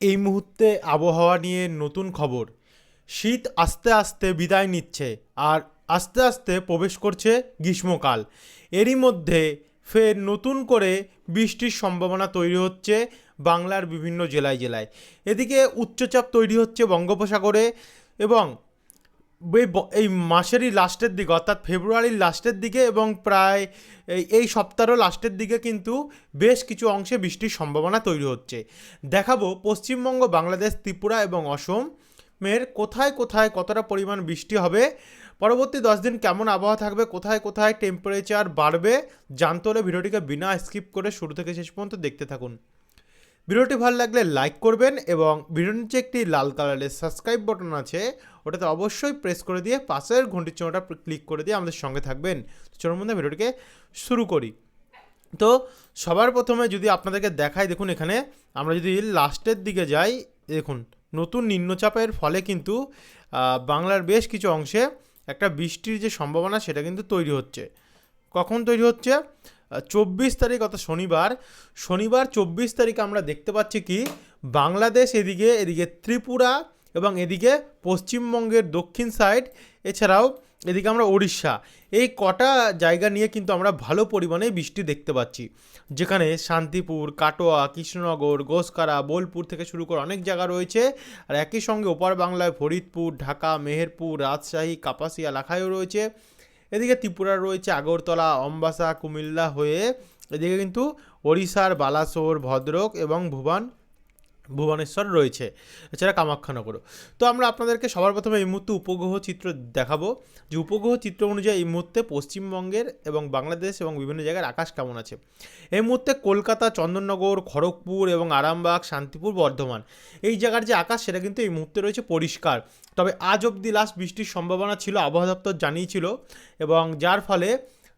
এই মুহূর্তে আবহাওয়া নিয়ে নতুন খবর। শীত আস্তে আস্তে বিদায় নিচ্ছে আর আস্তে আস্তে প্রবেশ করছে গ্রীষ্মকাল। এরই মধ্যে ফের নতুন করে বৃষ্টির সম্ভাবনা তৈরি হচ্ছে বাংলার বিভিন্ন জেলায় জেলায়। এদিকে উচ্চচাপ তৈরি হচ্ছে বঙ্গোপসাগরে এবং এই মাসেরই লাস্টের দিকে, অর্থাৎ ফেব্রুয়ারির লাস্টের দিকে এবং প্রায় এই এই সপ্তাহের লাস্টের দিকে কিন্তু বেশ কিছু অংশে বৃষ্টির সম্ভাবনা তৈরি হচ্ছে। দেখাবো পশ্চিমবঙ্গ, বাংলাদেশ, ত্রিপুরা এবং অসমের কোথায় কোথায় কতটা পরিমাণ বৃষ্টি হবে, পরবর্তী দশ দিন কেমন আবহাওয়া থাকবে, কোথায় কোথায় টেম্পারেচার বাড়বে, জানতে হলে ভিডিওটিকে বিনা স্কিপ করে শুরু থেকে শেষ পর্যন্ত দেখতে থাকুন। ভিডিওটি ভালো লাগলে লাইক করবেন এবং ভিডিওর নিচে একটি লাল কালারের সাবস্ক্রাইব বাটন আছে, ওটাতে অবশ্যই প্রেস করে দিয়ে পাশের ঘন্টির চিহ্নটা ক্লিক করে দিয়ে আমাদের সঙ্গে থাকবেন। চলুন মধ্যে ভিডিওটিকে শুরু করি। তো সবার প্রথমে যদি আপনাদেরকে দেখাই, দেখুন এখানে আমরা যদি লাস্টের দিকে যাই, দেখুন নতুন নিম্নচাপের ফলে কিন্তু বাংলার বেশ কিছু অংশে একটা বৃষ্টির যে সম্ভাবনা, সেটা কিন্তু তৈরি হচ্ছে। কখন তৈরি হচ্ছে? চব্বিশ তারিখ, অর্থাৎ শনিবার শনিবার চব্বিশ তারিখ আমরা দেখতে পাচ্ছি কি? বাংলাদেশ এদিকে এদিকে ত্রিপুরা এবং এদিকে পশ্চিমবঙ্গের দক্ষিণ সাইড এছাড়াও এদিকে আমরা ওড়িশা। এই কটা জায়গা নিয়ে কিন্তু আমরা ভালো পরিমাণে বৃষ্টি দেখতে পাচ্ছি। যেখানে শান্তিপুর, কাটোয়া, কৃষ্ণনগর গোসকারা বোলপুর থেকে শুরু করে অনেক জায়গা রয়েছে। আর একই সঙ্গে ওপার বাংলায় ফরিদপুর, ঢাকা, মেহেরপুর, রাজশাহী, কাপাসিয়া, লাখাইও রয়েছে। এদিকে ত্রিপুরার রয়েছে আগরতলা অম্বাসা কুমিল্লা হয়ে এদিকে কিন্তু ওড়িশার বালাসোর ভদ্রক এবং ভুবন ভুবনেশ্বর রয়েছে, এছাড়া কামাখ্যানগর তো আমরা আপনাদেরকে সবার প্রথমে এই মুহূর্তে উপগ্রহ চিত্র দেখাবো, যে উপগ্রহ চিত্র অনুযায়ী এই মুহূর্তে পশ্চিমবঙ্গের এবং বাংলাদেশ এবং বিভিন্ন জায়গার আকাশ কেমন আছে। এই মুহূর্তে কলকাতা, চন্দননগর, খড়গপুর এবং আরামবাগ, শান্তিপুর, বর্ধমান, এই জায়গার যে আকাশ সেটা কিন্তু এই মুহূর্তে রয়েছে পরিষ্কার। তবে আজ অবধি লাস্ট বৃষ্টির সম্ভাবনা ছিল, আবহাওয়া দপ্তর জানিয়েছিল এবং যার ফলে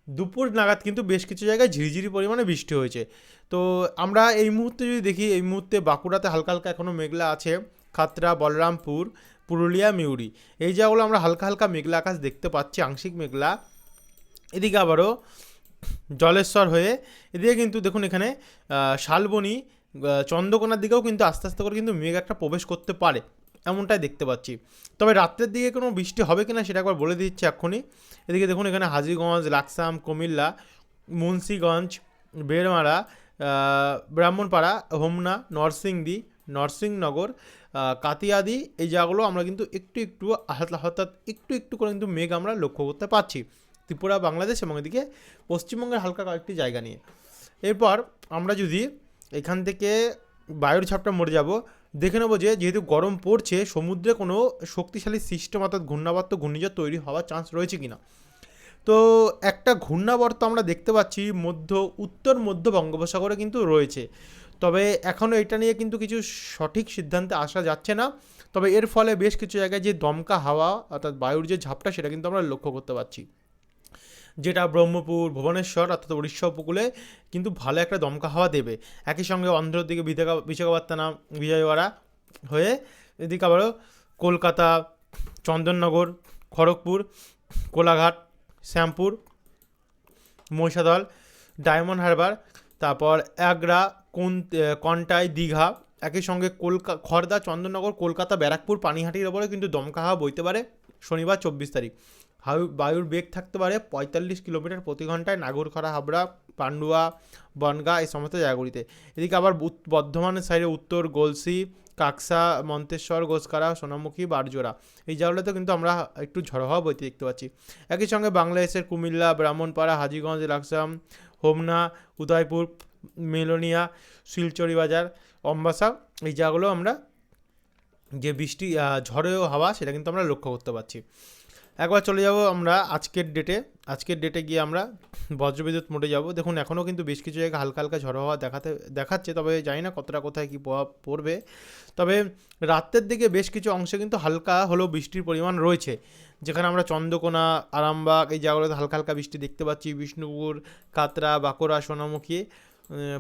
দুপুর নাগাদ কিন্তু বেশ কিছু জায়গায় ঝিরিঝিরি পরিমাণে বৃষ্টি হয়েছে। তো আমরা এই মুহূর্তে যদি দেখি, এই মুহূর্তে বাঁকুড়াতে হালকা হালকা এখনও মেঘলা আছে। খাতরা বলরামপুর, পুরুলিয়া, মিউরি। এই জায়গাগুলো আমরা হালকা হালকা মেঘলা আকাশ দেখতে পাচ্ছি, আংশিক মেঘলা। এদিকে আবারও জলেশ্বর হয়ে এদিকে কিন্তু দেখুন এখানে শালবনি চন্দ্রকোনার দিকেও কিন্তু আস্তে আস্তে করে কিন্তু মেঘ একটা প্রবেশ করতে পারে। এমনটাই দেখতে পাচ্ছি। তবে রাত্রের দিকে কোনো বৃষ্টি হবে কিনা সেটা একবার বলে দিচ্ছি এক্ষুনি। এদিকে দেখুন, এখানে হাজিগঞ্জ, লাকসাম, কুমিল্লা, মুন্সিগঞ্জ বেরমারা ব্রাহ্মণপাড়া, হোমনা, নরসিংদী নরসিংনগর কাতিয়াদি, এই জায়গাগুলো আমরা কিন্তু একটু একটু হঠাৎ একটু একটু করে কিন্তু মেঘ আমরা লক্ষ্য করতে পারছি ত্রিপুরা, বাংলাদেশ এবং এদিকে পশ্চিমবঙ্গের হালকা কয়েকটি জায়গা নিয়ে। এরপর আমরা যদি এখান থেকে বায়ুর ছাপটা মরে যাব দেখে নেব যে, যেহেতু গরম পড়ছে, সমুদ্রে কোনো শক্তিশালী সিস্টেম অর্থাৎ ঘূর্ণাবর্ত, ঘূর্ণিঝড় তৈরি হওয়ার চান্স রয়েছে কিনা? তো একটা ঘূর্ণাবর্ত আমরা দেখতে পাচ্ছি মধ্য, উত্তর মধ্য বঙ্গোপসাগরে কিন্তু রয়েছে। তবে এখনও এটা নিয়ে কিন্তু কিছু সঠিক সিদ্ধান্তে আসা যাচ্ছে না। তবে এর ফলে বেশ কিছু জায়গায় যে দমকা হাওয়া অর্থাৎ বায়ুর যে ঝাপটা, সেটা কিন্তু আমরা লক্ষ্য করতে পারছি। যেটা ব্রহ্মপুর, ভুবনেশ্বর অর্থাৎ উড়িষ্যা উপকূলে কিন্তু ভালো একটা দমকা হাওয়া দেবে। একই সঙ্গে অন্ধ্রের দিকে বিধাকা বিশাখাপত্তনম, বিজয়ওয়াড়া হয়ে এদিকে আবারও কলকাতা, চন্দননগর, খড়গপুর, কোলাঘাট, শ্যামপুর, মহিষাদল, ডায়মন্ড হারবার, তারপর আগ্রা, কোন কন্টাই, দীঘা, একই সঙ্গে কলকা খড়দা, চন্দননগর, কলকাতা, ব্যারাকপুর, পানিহাটির ওপরে কিন্তু দমকা হাওয়া বইতে পারে শনিবার চব্বিশ তারিখ। হাউ বায়ুর বেগ থাকতে পারে পঁয়তাল্লিশ কিলোমিটার প্রতি ঘন্টায় নাগরখরা হাবড়া, পান্ডুয়া, বনগা এই সমস্ত জায়গাগুলিতে। এদিকে আবার বর্ধমানের সাইডে উত্তর, গলসি, কাকসা, মন্তেশ্বর, গোসকারা, সোনামুখী, বারজোড়া। এই জায়গাগুলোতে কিন্তু আমরা একটু ঝড়ো হওয়া বইতে দেখতে পাচ্ছি। একই সঙ্গে বাংলাদেশের কুমিল্লা, ব্রাহ্মণপাড়া, হাজিগঞ্জ, লাকসাম, হোমনা, উদয়পুর, মেলোনিয়া, শিলচরি বাজার, অম্বাসা এই জায়গাগুলো আমরা যে বৃষ্টি ঝড়েও হাওয়া সেটা কিন্তু আমরা লক্ষ্য করতে পারছি। একবার চলে যাব আমরা আজকের ডেটে আজকের ডেটে গিয়ে আমরা বজ্রবিদ্যুৎ মোটে যাব। দেখুন এখনও কিন্তু বেশ কিছু জায়গায় হালকা হালকা ঝড়ো হওয়া দেখাতে, দেখাচ্ছে, তবে জানি না কতটা কোথায় কী প্রভাব পড়বে। তবে রাতের দিকে বেশ কিছু অংশে কিন্তু হালকা হলেও বৃষ্টির পরিমাণ রয়েছে। যেখানে আমরা চন্দ্রকোনা, আরামবাগ, এই জায়গাগুলোতে হালকা হালকা বৃষ্টি দেখতে পাচ্ছি। বিষ্ণুপুর, কাতরা, বাঁকুড়া, সোনামুখী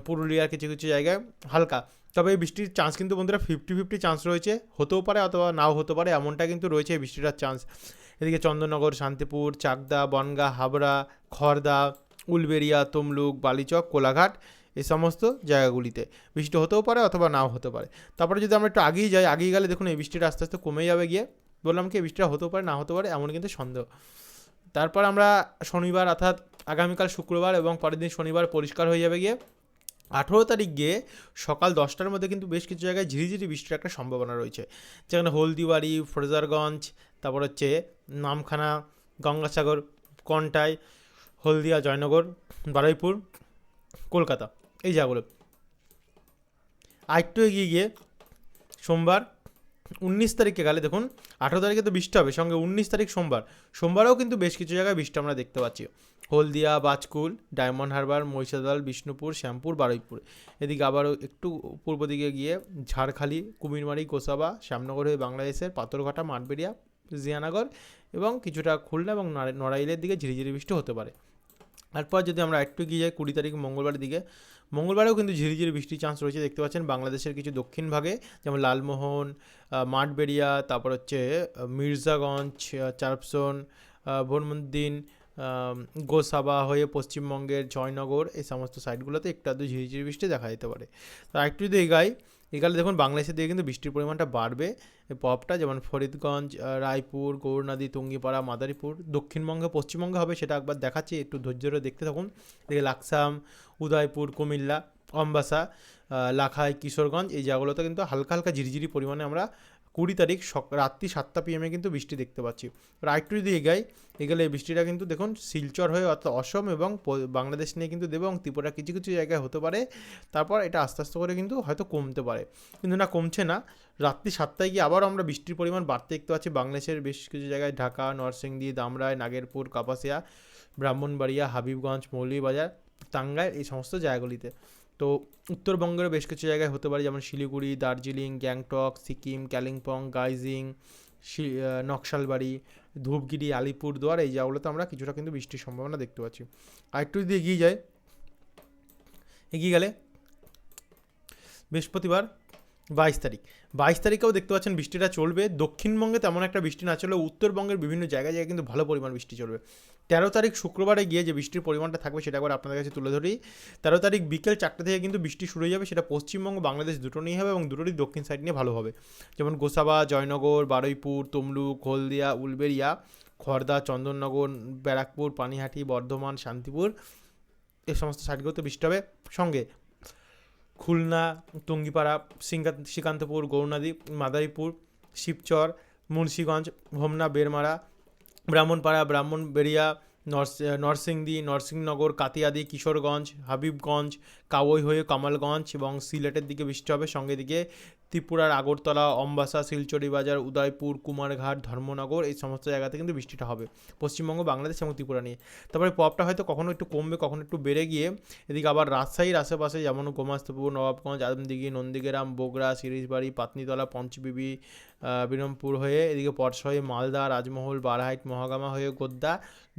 পুরুলিয়ার কিছু কিছু জায়গায় হালকা। তবে এই বৃষ্টির চান্স কিন্তু বন্ধুরা ফিফটি ফিফটি চান্স রয়েছে। হতেও পারে অথবা নাও হতে পারে, এমনটা কিন্তু রয়েছে এই বৃষ্টিটার চান্স এদিকে চন্দননগর, শান্তিপুর, চাকদা, বনগা, হাবড়া খড়দা উলবেড়িয়া, তমলুক, বালিচক, কোলাঘাট এই সমস্ত জায়গাগুলিতে। বৃষ্টি হতেও পারে অথবা নাও হতে পারে। তারপরে যদি আমরা একটু আগেই যাই, আগেই গেলে দেখুন এই বৃষ্টিটা আস্তে আস্তে কমে যাবে গিয়ে। বললাম কি বৃষ্টিটা হতেও পারে, না হতে পারে, এমন কিন্তু সন্দেহ। তারপর আমরা শনিবার অর্থাৎ আগামীকাল শুক্রবার এবং পরের দিন শনিবার পরিষ্কার হয়ে যাবে গিয়ে আঠেরো তারিখ গিয়ে সকাল দশটার মধ্যে কিন্তু বেশ কিছু জায়গায় ঝিরিঝিরি বৃষ্টির একটা সম্ভাবনা রয়েছে। যেখানে হলদিবাড়ি, ফ্রেজারগঞ্জ, তারপর হচ্ছে নামখানা, গঙ্গাসাগর, কন্টাই, হলদিয়া, জয়নগর, বারুইপুর, কলকাতা, এই জায়গাগুলো আরেকটু এগিয়ে গিয়ে সোমবার উনিশ তারিখে গেলে দেখুন, আঠেরো তারিখে তো বৃষ্টি হবে, সঙ্গে উনিশ তারিখ সোমবার। সোমবারেও কিন্তু বেশ কিছু জায়গায় বৃষ্টি আমরা দেখতে পাচ্ছি। হলদিয়া, বাজকুল, ডায়মন্ড হারবার, মহিষাদল, বিষ্ণুপুর, শ্যামপুর, বারুইপুর। এদিকে আবারও একটু পূর্ব দিকে গিয়ে ঝাড়খালি, কুমিরমারি, গোসাবা, শ্যামনগর হয়ে বাংলাদেশের পাথরঘাটা, মাঠবেড়িয়া জিয়ানগর এবং কিছুটা খুলনা এবং নড়াইলের দিকে ঝিরিঝিরি বৃষ্টি হতে পারে। তারপর যদি আমরা একটু গিয়ে যাই কুড়ি তারিখ মঙ্গলবারের দিকে, মঙ্গলবারেও কিন্তু ঝিরিঝিরি বৃষ্টির চান্স রয়েছে। দেখতে পাচ্ছেন বাংলাদেশের কিছু দক্ষিণ ভাগে, যেমন লালমোহন মাঠবেড়িয়া, তারপর হচ্ছে মির্জাগঞ্জ চারপসন ভোরমুদ্দিন গোসাবা হয়ে পশ্চিমবঙ্গের জয়নগর, এই সমস্ত সাইডগুলোতে একটু আধটু ঝিরিঝিরি বৃষ্টি দেখা যেতে পারে। তো একটু যদি এগাই এগালে দেখুন বাংলাদেশের দিকে কিন্তু বৃষ্টির পরিমাণটা বাড়বে। পপটা যেমন ফরিদগঞ্জ রায়পুর, গৌরনদী, টঙ্গিপাড়া, মাদারীপুর, দক্ষিণবঙ্গে, পশ্চিমবঙ্গে হবে সেটা একবার দেখাচ্ছি, একটু ধৈর্য ধরে দেখতে থাকুন। এদিকে লাকসাম, উদয়পুর, কুমিল্লা, অম্বাসা লাখাই, কিশোরগঞ্জ এই জায়গাগুলোতে কিন্তু হালকা হালকা ঝিরিঝিরি পরিমাণে আমরা কুড়ি তারিখ সক রাত্রি সাতটা পিএমে কিন্তু বৃষ্টি দেখতে পাচ্ছি। আরেকটু যদি এগাই, এগেলে এই বৃষ্টিটা কিন্তু দেখুন শিলচর হয়ে অর্থাৎ অসম এবং বাংলাদেশ নিয়ে কিন্তু দেবে এবং ত্রিপুরা কিছু কিছু জায়গায় হতে পারে। তারপর এটা আস্তে আস্তে করে কিন্তু হয়তো কমতে পারে। কিন্তু না, কমছে না। রাত্রি সাতটায় গিয়ে আবারও আমরা বৃষ্টির পরিমাণ বাড়তে দেখতে পাচ্ছি। বাংলাদেশের বেশ কিছু জায়গায় ঢাকা, নরসিংদী, দামরাই, নাগেরপুর, কাপাসিয়া, ব্রাহ্মণবাড়িয়া, হাবিবগঞ্জ, মৌলভীবাজার, টাঙ্গাইল এই সমস্ত জায়গাগুলিতে। তো উত্তরবঙ্গেরও বেশ কিছু জায়গায় হতে পারে, যেমন শিলিগুড়ি, দার্জিলিং, গ্যাংটক, সিকিম কালিম্পং গাইজিং নকশালবাড়ি, ধূপগিরি, আলিপুরদুয়ার, এই জায়গাগুলোতে আমরা কিছুটা কিন্তু বৃষ্টির সম্ভাবনা দেখতে পাচ্ছি। আর একটু যদি এগিয়ে যায় এগিয়ে গেলে বৃহস্পতিবার বাইশ তারিখ। বাইশ তারিখেও দেখতে পাচ্ছেন বৃষ্টিটা চলবে। দক্ষিণবঙ্গে তেমন একটা বৃষ্টি না চলেও উত্তরবঙ্গের বিভিন্ন জায়গায় জায়গায় কিন্তু ভালো পরিমাণ বৃষ্টি চলবে। তেরো তারিখ শুক্রবারে গিয়ে যে বৃষ্টির পরিমাণটা থাকবে সেটা একবার আপনাদের কাছে তুলে ধরি। তেরো তারিখ বিকেল চারটে থেকে কিন্তু বৃষ্টি শুরু হয়ে যাবে। সেটা পশ্চিমবঙ্গ, বাংলাদেশ দুটো নিয়ে হবে এবং দুটোরই দক্ষিণ সাইড নিয়ে ভালো হবে। যেমন গোসাবা, জয়নগর, বারুইপুর, তমলুক, হলদিয়া, উলবেড়িয়া খড়দা চন্দননগর, ব্যারাকপুর, পানিহাটি, বর্ধমান, শান্তিপুর এই সমস্ত সাইডগুলোতে বৃষ্টি হবে। সঙ্গে খুলনা, টুঙ্গিপাড়া শ্রীকান্তপুর, গৌরনদী, মাদারীপুর, শিবচর, মুন্সীগঞ্জ, হোমনা বেরমারা ব্রাহ্মণপাড়া, ব্রাহ্মণবেড়িয়া, নরস নরসিংদী নরসিংনগর কাতিয়াদি, কিশোরগঞ্জ, হাবিবগঞ্জ কাবই হয়ে কামালগঞ্জ এবং সিলেটের দিকে বৃষ্টি হবে। সঙ্গে দিকে ত্রিপুরার আগরতলা, অম্বাসা, শিলচরি বাজার, উদয়পুর, কুমারঘাট, ধর্মনগর, এই সমস্ত জায়গাতে কিন্তু বৃষ্টিটা হবে। পশ্চিমবঙ্গ, বাংলাদেশ এবং ত্রিপুরা নিয়ে। তারপরে পপটা হয়তো কখনো একটু কমবে, কখনো একটু বেড়ে গিয়ে এদিকে আবার রাজশাহীর আশেপাশে যেমন গোমাস্তপুর, নবাবগঞ্জ, আদমদিঘি, নন্দীগ্রাম, বগুড়া, সিরিজবাড়ি পাতনিতলা পঞ্চবিবি বিরমপুর হয়ে এদিকে পরশ হয়ে মালদা, রাজমহল, বারহাইট, মহাগামা হয়ে গোদ্দা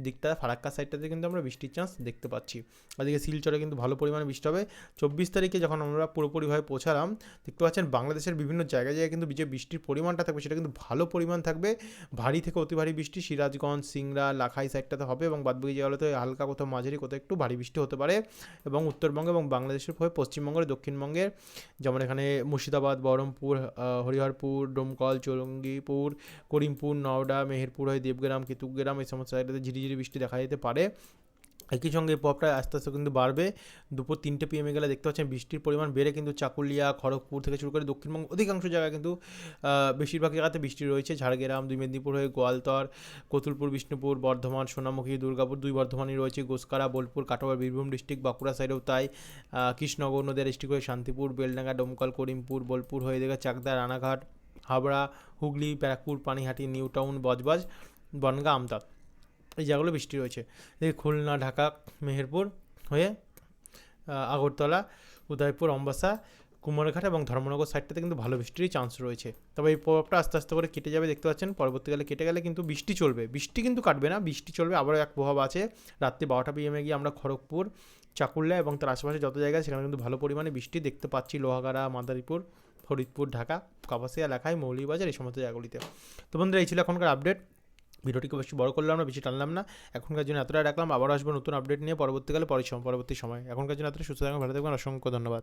দিকটা, ফারাক্কা সাইডটাতে কিন্তু আমরা বৃষ্টির চান্স দেখতে পাচ্ছি। ওদিকে শিলচরে কিন্তু ভালো পরিমাণে বৃষ্টি হবে। চব্বিশ তারিখে যখন আমরা পুরোপুরিভাবে পৌঁছালাম, দেখতে পাচ্ছেন বাংলাদেশের বিভিন্ন জায়গায় জায়গায় কিন্তু যে বৃষ্টির পরিমাণটা থাকবে সেটা কিন্তু ভালো পরিমাণ থাকবে। ভারী থেকে অতি ভারী বৃষ্টি সিরাজগঞ্জ, সিংড়া, লাখাই সাইডটাতে হবে এবং বাদবাকি জায়গাগুলোতে হালকা কোথাও মাঝারি, কোথাও একটু ভারী বৃষ্টি হতে পারে এবং উত্তরবঙ্গ এবং বাংলাদেশের হয়ে পশ্চিমবঙ্গের দক্ষিণবঙ্গের যেমন এখানে মুর্শিদাবাদ, বহরমপুর হরিহরপুর, ডোমকল, চৌরঙ্গিপুর, করিমপুর, নওডা, মেহেরপুর হয়ে দেবগ্রাম কেতুগ্রাম এই সমস্ত জায়গাতে ঝিরিঝিরি বৃষ্টি দেখা যেতে পারে। একই সঙ্গে পপটা আস্তে আস্তে কিন্তু বাড়বে। দুপুর তিনটে পিএমে গেলে দেখতে পাচ্ছেন বৃষ্টির পরিমাণ বেড়ে কিন্তু চাকুলিয়া, খড়গপুর থেকে শুরু করে দক্ষিণবঙ্গ অধিকাংশ জায়গায় কিন্তু বেশিরভাগ জায়গাতে বৃষ্টি রয়েছে। ঝাড়গ্রাম, দুই মেদিনীপুর হয়ে গোয়ালতর, কতুলপুর, বিষ্ণুপুর, বর্ধমান, সোনামুখী, দুর্গাপুর দুই বর্ধমানই রয়েছে। গোসকারা, বোলপুর, কাটোয়া, বীরভূম ডিস্ট্রিক্ট, বাঁকুড়া সাইডেও তাই। কৃষ্ণনগর নদীয়া ডিস্ট্রিক্ট হয়ে শান্তিপুর, বেলডাঙ্গা, ডোমকল, করিমপুর, বোলপুর হয়ে দেখে চাকদা, রানাঘাট, হাবড়া, হুগলি, ব্যারাকপুর, পানিহাটি নিউ টাউন বজবাজ, বনগা আমতা এই জায়গাগুলো বৃষ্টি রয়েছে এদিকে খুলনা, ঢাকা, মেহেরপুর হয়ে আগরতলা, উদয়পুর, অম্বাসা, কুমারঘাট এবং ধর্মনগর সাইডটাতে কিন্তু ভালো বৃষ্টিরই চান্স রয়েছে। তবে এই প্রভাবটা আস্তে আস্তে করে কেটে যাবে, দেখতে পাচ্ছেন, পরবর্তীকালে কেটে গেলে কিন্তু বৃষ্টি চলবে। বৃষ্টি কিন্তু কাটবে না, বৃষ্টি চলবে, আবারও এক প্রভাব আছে। রাত্রি বারোটা পিএমে গিয়ে আমরা খড়গপুর চাকুল্লা এবং তার আশেপাশে যত জায়গায় সেখানে কিন্তু ভালো পরিমাণে বৃষ্টি দেখতে পাচ্ছি। লোহাগাড়া, মাদারীপুর, ফরিদপুর, ঢাকা, কাপাসিয়া এলাকায় মৌলিবাজার এই সমস্ত জায়গাগুলিতে। তো বন্ধুরা, এই ছিল এখনকার আপডেট ভিডিওটিকে বেশি বড় করলাম না, বেশি টানলাম না। এখনকার জন্য এতটা রাখলাম আবার আসব নতুন আপডেট নিয়ে পরবর্তীকালে পরে পরবর্তী সময়। এখনকার জন্য এতটা সুস্থ থাকবেন, ভালো থাকবেন, অসংখ্য ধন্যবাদ।